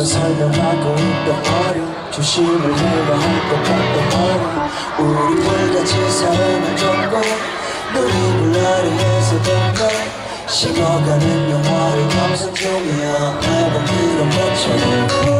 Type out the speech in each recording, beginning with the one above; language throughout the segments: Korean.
넌 설명하고 있던 어려 조심을 해야 할것 같던 어려 우리 불같이 사랑을 줬고 눈이 불나려 해서 된가 식어가는 영화를 감상 중이야 매번 그런 것처럼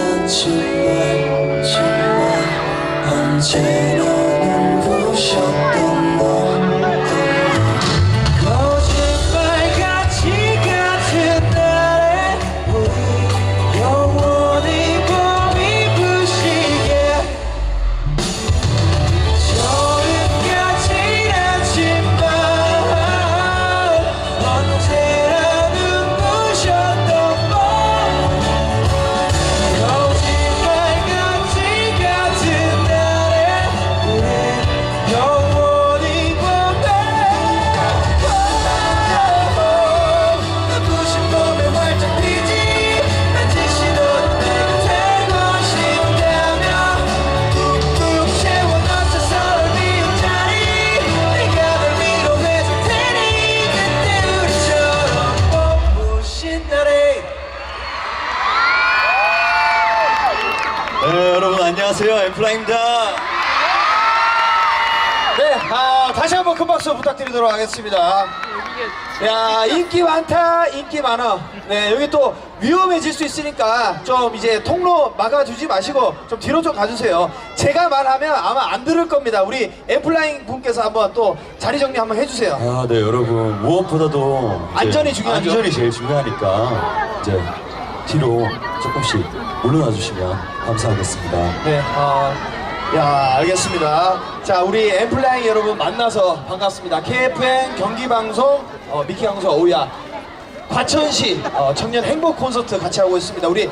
지금같진 않지만 정말 언제나 네, 여러분 안녕하세요. 엠플라입니다. 네, 아, 다시 한번 큰 박수 부탁드리도록 하겠습니다. 야, 인기 많다, 인기 많아. 네, 여기 또 위험해질 수 있으니까 좀 이제 통로 막아주지 마시고 좀 뒤로 좀 가주세요. 제가 말하면 아마 안 들을 겁니다. 우리 엠플라잉 분께서 한번 또 자리 정리 한번 해주세요. 아, 네, 여러분 무엇보다도 이제 안전이 중요하죠. 안전이 제일 중요하니까 이제 뒤로 조금씩 물러나 주시면 감사하겠습니다. 네, 어, 야, 알겠습니다. 자, 우리 엠플라잉 여러분 만나서 반갑습니다. KFN 경기방송, 어, 미키방송 오야, 과천시 어, 청년 행복 콘서트 같이 하고 있습니다. 우리